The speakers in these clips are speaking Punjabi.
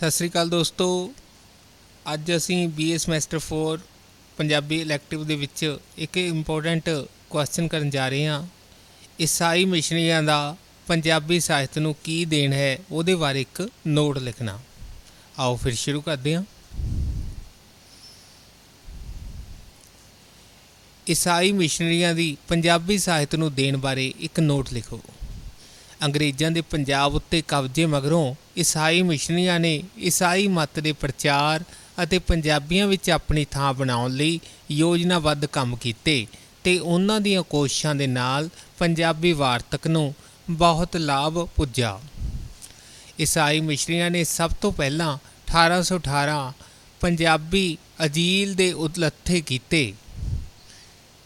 ਸਤਿ ਸ੍ਰੀ ਅਕਾਲ ਦੋਸਤੋ। ਅੱਜ ਅਸੀਂ ਬੀਏ ਸਮੈਸਟਰ 4 ਪੰਜਾਬੀ ਇਲੈਕਟਿਵ ਦੇ ਵਿੱਚ ਇੱਕ ਇੰਪੋਰਟੈਂਟ ਕੁਐਸਚਨ ਕਰਨ ਜਾ ਰਹੇ ਹਾਂ। ਈਸਾਈ ਮਿਸ਼ਨਰੀਆਂ ਦਾ ਪੰਜਾਬੀ ਸਾਹਿਤ ਨੂੰ ਕੀ ਦੇਣ ਹੈ, ਉਹਦੇ ਬਾਰੇ ਇੱਕ ਨੋਟ ਲਿਖਣਾ। ਆਓ ਫਿਰ ਸ਼ੁਰੂ ਕਰਦੇ ਹਾਂ। ਈਸਾਈ ਮਿਸ਼ਨਰੀਆਂ ਦੀ ਪੰਜਾਬੀ ਸਾਹਿਤ ਨੂੰ ਦੇਣ ਬਾਰੇ ਇੱਕ ਨੋਟ ਲਿਖੋ। ਅੰਗਰੇਜ਼ਾਂ ਦੇ ਪੰਜਾਬ ਉੱਤੇ ਕਬਜ਼ੇ ਮਗਰੋਂ ਈਸਾਈ ਮਿਸ਼ਨਰੀਆਂ ਨੇ ਈਸਾਈ ਮਤ ਦੇ ਪ੍ਰਚਾਰ ਅਤੇ ਪੰਜਾਬੀਆਂ ਵਿੱਚ ਆਪਣੀ ਥਾਂ ਬਣਾਉਣ ਲਈ ਯੋਜਨਾਬੱਧ ਕੰਮ ਕੀਤੇ ਤੇ ਉਹਨਾਂ ਦੀਆਂ ਕੋਸ਼ਿਸ਼ਾਂ ਦੇ ਨਾਲ ਪੰਜਾਬੀ ਵਾਰਤਕ ਨੂੰ ਬਹੁਤ ਲਾਭ ਪੁੱਜਾ। ਈਸਾਈ ਮਿਸ਼ਨਰੀਆਂ ਨੇ ਸਭ ਤੋਂ ਪਹਿਲਾਂ 1818 ਪੰਜਾਬੀ ਅਜੀਲ ਦੇ ਉਤਲੱਥੇ ਕੀਤੇ।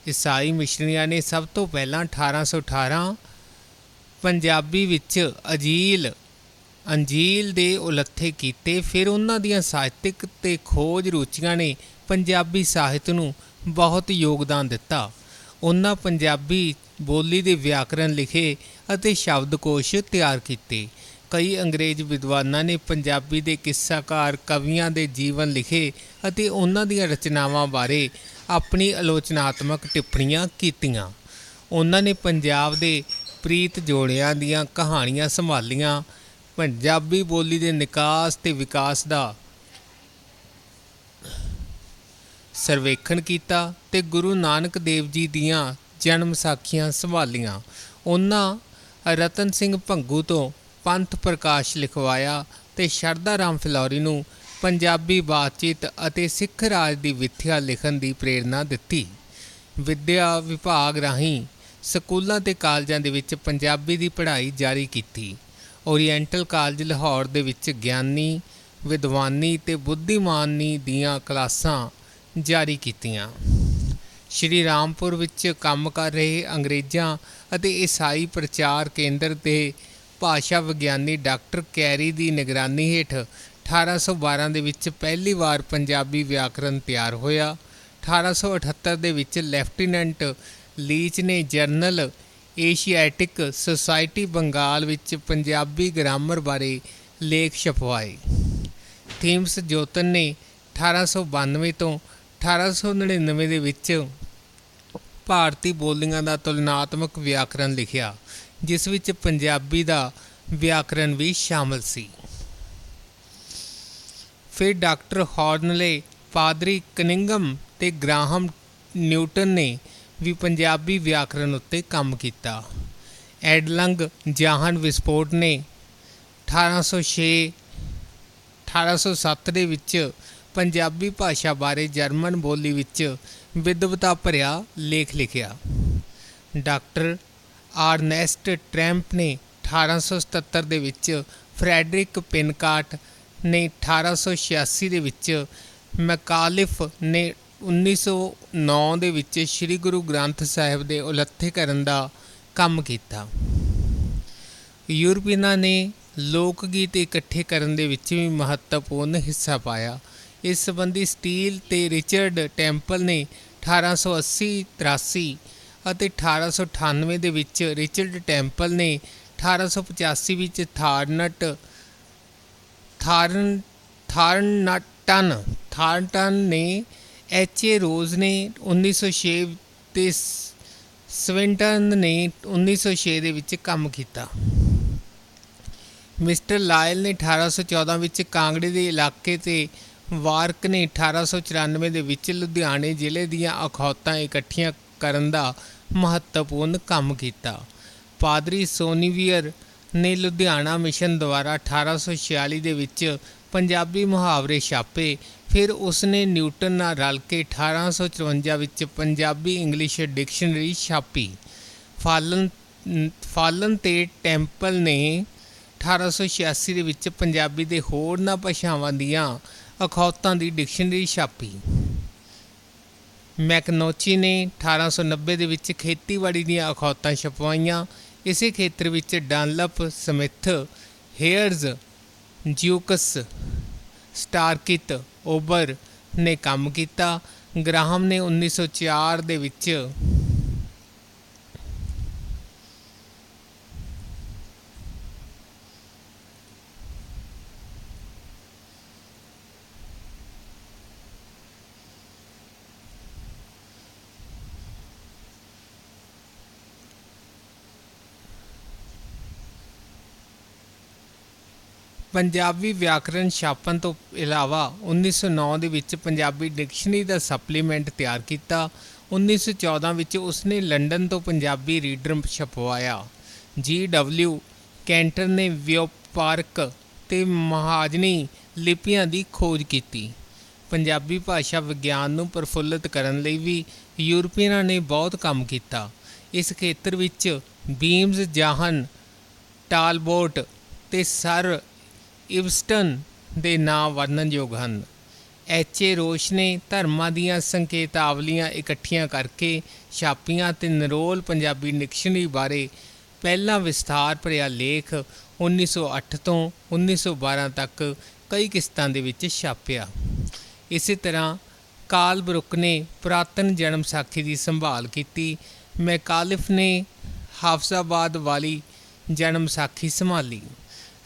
ਈਸਾਈ ਮਿਸ਼ਨਰੀਆਂ ਨੇ ਸਭ ਤੋਂ ਪਹਿਲਾਂ 1818 ਪੰਜਾਬੀ ਵਿੱਚ ਅਜੀਲ, ਅੰਜੀਲ ਦੇ ਉਲੱਥੇ ਕੀਤੇ। ਫਿਰ ਉਹਨਾਂ ਦੀਆਂ ਸਾਹਿਤਿਕ ਤੇ ਖੋਜ ਰੁਚੀਆਂ ਨੇ ਪੰਜਾਬੀ ਸਾਹਿਤ ਨੂੰ ਬਹੁਤ ਯੋਗਦਾਨ ਦਿੱਤਾ। ਉਹਨਾਂ ਪੰਜਾਬੀ ਬੋਲੀ ਦੇ ਵਿਆਕਰਣ ਲਿਖੇ ਅਤੇ ਸ਼ਬਦਕੋਸ਼ ਤਿਆਰ ਕੀਤੇ। ਕਈ ਅੰਗਰੇਜ਼ ਵਿਦਵਾਨਾਂ ਨੇ ਪੰਜਾਬੀ ਦੇ ਕਿੱਸਾਕਾਰ ਕਵੀਆਂ ਦੇ ਜੀਵਨ ਲਿਖੇ ਅਤੇ ਉਹਨਾਂ ਦੀਆਂ ਰਚਨਾਵਾਂ ਬਾਰੇ ਆਪਣੀ ਆਲੋਚਨਾਤਮਕ ਟਿੱਪਣੀਆਂ ਕੀਤੀਆਂ। ਉਹਨਾਂ ਨੇ ਪੰਜਾਬ ਦੇ ਪ੍ਰੀਤ ਜੋੜਿਆਂ ਦੀਆਂ ਕਹਾਣੀਆਂ ਸੰਭਾਲੀਆਂ ਪੰਜਾਬੀ ਬੋਲੀ ਦੇ ਨਿਕਾਸ ਤੇ ਵਿਕਾਸ ਦਾ ਸਰਵੇਖਣ ਕੀਤਾ ਤੇ ਗੁਰੂ ਨਾਨਕ ਦੇਵ ਜੀ ਦੀਆਂ ਜਨਮ ਸਾਖੀਆਂ ਸੰਭਾਲੀਆਂ। ਉਹਨਾਂ ਰਤਨ ਸਿੰਘ ਭੰਗੂ ਤੋਂ ਪੰਥ ਪ੍ਰਕਾਸ਼ ਲਿਖਵਾਇਆ ਤੇ ਸ਼ਰਧਾ ਰਾਮ ਫਿਲੌਰੀ ਨੂੰ ਪੰਜਾਬੀ ਬਾਤਚੀਤ ਅਤੇ ਸਿੱਖ ਰਾਜ ਦੀ ਵਿਥਿਆ ਲਿਖਣ ਦੀ ਪ੍ਰੇਰਣਾ ਦਿੱਤੀ। ਵਿਦਿਆ ਵਿਭਾਗ ਰਾਹੀਂ ਸਕੂਲਾਂ ਤੇ ਕਾਲਜਾਂ ਦੇ ਵਿੱਚ ਪੰਜਾਬੀ ਦੀ ਪੜ੍ਹਾਈ ਜਾਰੀ ਕੀਤੀ। ਓਰੀਐਂਟਲ ਕਾਲਜ ਲਾਹੌਰ ਦੇ ਵਿੱਚ ਗਿਆਨੀ, ਵਿਦਵਾਨੀ ਤੇ ਬੁੱਧੀਮਾਨੀ ਦੀਆਂ ਕਲਾਸਾਂ ਜਾਰੀ ਕੀਤੀਆਂ। ਸ਼੍ਰੀ ਰਾਮਪੁਰ ਵਿੱਚ ਕੰਮ ਕਰ ਰਹੇ ਅੰਗਰੇਜ਼ਾਂ ਅਤੇ ਈਸਾਈ ਪ੍ਰਚਾਰ ਕੇਂਦਰ ਦੇ ਭਾਸ਼ਾ ਵਿਗਿਆਨੀ ਡਾਕਟਰ ਕੈਰੀ ਦੀ ਨਿਗਰਾਨੀ ਹੇਠ 1812 ਦੇ ਵਿੱਚ ਪਹਿਲੀ ਵਾਰ ਪੰਜਾਬੀ ਵਿਆਕਰਣ ਤਿਆਰ ਹੋਇਆ। 1878 ਦੇ ਵਿੱਚ ਲੈਫਟੀਨੈਂਟ ਲੀਚ ਨੇ ਜਰਨਲ ਏਸ਼ੀਆਟਿਕ ਸੁਸਾਇਟੀ ਬੰਗਾਲ ਵਿੱਚ ਪੰਜਾਬੀ ਗ੍ਰਾਮਰ ਬਾਰੇ ਲੇਖ ਛਪਵਾਏ। ਥੀਮਸ ਜੋਤਨ ਨੇ 1892 ਤੋਂ 1899 ਦੇ ਵਿੱਚ ਭਾਰਤੀ ਬੋਲੀਆਂ ਦਾ ਤੁਲਨਾਤਮਕ ਵਿਆਕਰਣ ਲਿਖਿਆ, ਜਿਸ ਵਿੱਚ ਪੰਜਾਬੀ ਦਾ ਵਿਆਕਰਣ ਵੀ ਸ਼ਾਮਲ ਸੀ। ਫਿਰ ਡਾਕਟਰ ਹਾਰਨਲੇ ਪਾਦਰੀ ਕਨਿੰਗਮ ਤੇ ਗ੍ਰਾਹਮ ਨਿਊਟਨ ਨੇ ਵੀ ਪੰਜਾਬੀ ਵਿਆਕਰਣ ਉੱਤੇ ਕੰਮ ਕੀਤਾ। ਐਡਲੰਗ ਜਾਹਨ ਵਿਸਪੋਰਟ ਨੇ 1806 1807 ਦੇ ਵਿੱਚ ਪੰਜਾਬੀ ਭਾਸ਼ਾ ਬਾਰੇ ਜਰਮਨ ਬੋਲੀ ਵਿੱਚ ਵਿਦਵਤਾ ਭਰਿਆ ਲੇਖ ਲਿਖਿਆ। ਡਾਕਟਰ ਆਰਨੈਸਟ ਟ੍ਰੈਂਪ ਨੇ 1877 ਦੇ ਵਿੱਚ ਫਰੈਡਰਿਕ ਪਿਨਕਾਟ ਨੇ 1886 ਦੇ ਵਿੱਚ ਮੈਕਾਲਿਫ ਨੇ 1909 ਦੇ ਵਿੱਚ ਸ੍ਰੀ ਗੁਰੂ ਗ੍ਰੰਥ ਸਾਹਿਬ ਦੇ ਉਲੱਥੇ ਕਰਨ ਦਾ ਕੰਮ ਕੀਤਾ। ਯੂਰਪੀਨਾਂ ਨੇ ਲੋਕ ਗੀਤ ਇਕੱਠੇ ਕਰਨ ਦੇ ਵਿੱਚ ਵੀ ਮਹੱਤਵਪੂਰਨ ਹਿੱਸਾ ਪਾਇਆ। ਇਸ ਸੰਬੰਧੀ ਸਟੀਲ ਤੇ ਰਿਚਰਡ ਟੈਂਪਲ ਨੇ 1880 83 ਅਤੇ 1898 ਦੇ ਵਿੱਚ ਰਿਚਰਡ ਟੈਂਪਲ ਨੇ 1885 ਵਿੱਚ ਥਾਰਨਟ, ਥਾਰਨ, ਥਾਰਨਟਨ ਥਾਰਨਟਨ ਨੇ ਐਚ ਏ ਰੋਜ਼ ਨੇ 1906 ਤੇ ਸਵਿੰਟਨ ਨੇ 1906 ਦੇ ਵਿੱਚ ਕੰਮ ਕੀਤਾ। ਮਿਸਟਰ ਲਾਇਲ ਨੇ 1814 ਵਿੱਚ ਕਾਂਗੜੇ ਦੇ ਇਲਾਕੇ ਤੇ ਵਾਰਕ ਨੇ 1894 ਦੇ ਵਿੱਚ ਲੁਧਿਆਣੇ ਜ਼ਿਲ੍ਹੇ ਦੀਆਂ ਅਖੌਤਾਂ ਇਕੱਠੀਆਂ ਕਰਨ ਦਾ ਮਹੱਤਵਪੂਰਨ ਕੰਮ ਕੀਤਾ। ਪਾਦਰੀ ਸੋਨੀਵੀਅਰ ਨੇ ਲੁਧਿਆਣਾ ਮਿਸ਼ਨ ਦੁਆਰਾ 1846 ਦੇ ਵਿੱਚ ਪੰਜਾਬੀ ਮੁਹਾਵਰੇ ਛਾਪੇ। ਫਿਰ ਉਸਨੇ ਨਿਊਟਨ ਨਾਲ ਰਲ ਕੇ 1854 ਵਿੱਚ ਪੰਜਾਬੀ ਇੰਗਲਿਸ਼ ਡਿਕਸ਼ਨਰੀ ਛਾਪੀ। ਫਾਲਨ ਫਾਲਨ ਤੇ ਟੈਂਪਲ ਨੇ 1886 ਦੇ ਵਿੱਚ ਪੰਜਾਬੀ ਦੇ ਹੋਰਨਾਂ ਭਾਸ਼ਾਵਾਂ ਦੀਆਂ ਅਖੌਤਾਂ ਦੀ ਡਿਕਸ਼ਨਰੀ ਛਾਪੀ। ਮੈਕਨੋਚੀ ਨੇ 1890 ਦੇ ਵਿੱਚ ਖੇਤੀਬਾੜੀ ਦੀਆਂ ਅਖੌਤਾਂ ਛਪਵਾਈਆਂ। ਇਸੇ ਖੇਤਰ ਵਿੱਚ ਡਨਲਪ ਸਮਿਥ, ਹੇਅਰਜ਼ ਜਿਊਕਸ ਸਟਾਰਕਿਤ ਓਬਰ ਨੇ ਕੰਮ ਕੀਤਾ। ਗ੍ਰਾਹਮ ਨੇ 1904 ਦੇ ਵਿੱਚ ਪੰਜਾਬੀ ਵਿਆਕਰਣ ਛਾਪਣ ਤੋਂ ਇਲਾਵਾ 1909 ਦੇ ਵਿੱਚ ਪੰਜਾਬੀ ਡਿਕਸ਼ਨਰੀ ਦਾ ਸਪਲੀਮੈਂਟ ਤਿਆਰ ਕੀਤਾ। 1914 ਵਿੱਚ ਉਸਨੇ ਲੰਡਨ ਤੋਂ ਪੰਜਾਬੀ ਰੀਡਰ ਛਪਵਾਇਆ। ਜੀ ਡਬਲਿਊ ਕੈਂਟਰ ਨੇ ਵਿਓਪਾਰਕ ਤੇ ਮਹਾਜਨੀ ਲਿਪੀਆਂ ਦੀ ਖੋਜ ਕੀਤੀ। ਪੰਜਾਬੀ ਭਾਸ਼ਾ ਵਿਗਿਆਨ ਨੂੰ ਪ੍ਰਫੁੱਲਤ ਕਰਨ ਲਈ ਵੀ ਯੂਰਪੀਅਨਾਂ ਨੇ ਬਹੁਤ ਕੰਮ ਕੀਤਾ। ਇਸ ਖੇਤਰ ਵਿੱਚ ਬੀਮਜ਼, ਜਾਹਨ, ਟਾਲਬੋਟ ਤੇ ਸਰ ਇਵਸਟਨ ਦੇ ਨਾਂ ਵਰਣਨਯੋਗ ਹਨ। ਐਚ ਏ ਰੋਸ਼ ਨੇ ਧਰਮਾਂ ਦੀਆਂ ਸੰਕੇਤਾਵਲੀਆਂ ਇਕੱਠੀਆਂ ਕਰਕੇ ਛਾਪੀਆਂ ਤੇ ਨਰੋਲ ਪੰਜਾਬੀ ਡਿਕਸ਼ਨਰੀ ਬਾਰੇ ਪਹਿਲਾ ਵਿਸਥਾਰ ਭਰਿਆ ਲੇਖ 1908 ਤੋਂ 1912 ਤੱਕ ਕਈ ਕਿਸ਼ਤਾਂ ਦੇ ਵਿੱਚ ਛਾਪਿਆ। ਇਸੇ ਤਰ੍ਹਾਂ ਕਾਲ ਬਰੁਕ ਨੇ ਪੁਰਾਤਨ ਜਨਮ ਸਾਖੀ ਦੀ ਸੰਭਾਲ ਕੀਤੀ। ਮੈਕਾਲਿਫ ਨੇ ਹਾਫਜ਼ਾਬਾਦ ਵਾਲੀ ਜਨਮ ਸਾਖੀ ਸੰਭਾਲੀ।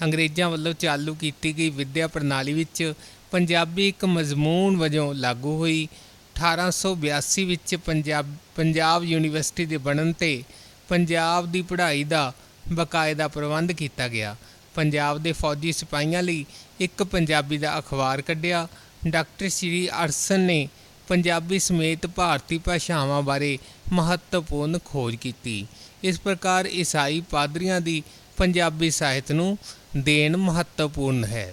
ਅੰਗਰੇਜ਼ਾਂ ਵੱਲੋਂ ਚਾਲੂ ਕੀਤੀ ਗਈ ਵਿੱਦਿਆ ਪ੍ਰਣਾਲੀ ਵਿੱਚ ਪੰਜਾਬੀ ਇੱਕ ਮਜ਼ਮੂਨ ਵਜੋਂ ਲਾਗੂ ਹੋਈ। 1882 ਵਿੱਚ ਪੰਜਾਬ ਪੰਜਾਬ ਯੂਨੀਵਰਸਿਟੀ ਦੇ ਬਣਨ ਤੇ ਪੰਜਾਬ ਦੀ ਪੜ੍ਹਾਈ ਦਾ ਬਕਾਇਦਾ ਪ੍ਰਬੰਧ ਕੀਤਾ ਗਿਆ। ਪੰਜਾਬ ਦੇ ਫੌਜੀ ਸਿਪਾਹੀਆਂ ਲਈ ਇੱਕ ਪੰਜਾਬੀ ਦਾ ਅਖਬਾਰ ਕੱਢਿਆ। ਡਾਕਟਰ ਸ਼੍ਰੀ ਅਰਸਨ ਨੇ ਪੰਜਾਬੀ ਸਮੇਤ ਭਾਰਤੀ ਭਾਸ਼ਾਵਾਂ ਬਾਰੇ ਮਹੱਤਵਪੂਰਨ ਖੋਜ ਕੀਤੀ। ਇਸ ਪ੍ਰਕਾਰ ਈਸਾਈ ਪਾਦਰੀਆਂ ਦੀ ਪੰਜਾਬੀ ਸਾਹਿਤ ਨੂੰ ਦੇਣ ਮਹੱਤਵਪੂਰਨ ਹੈ।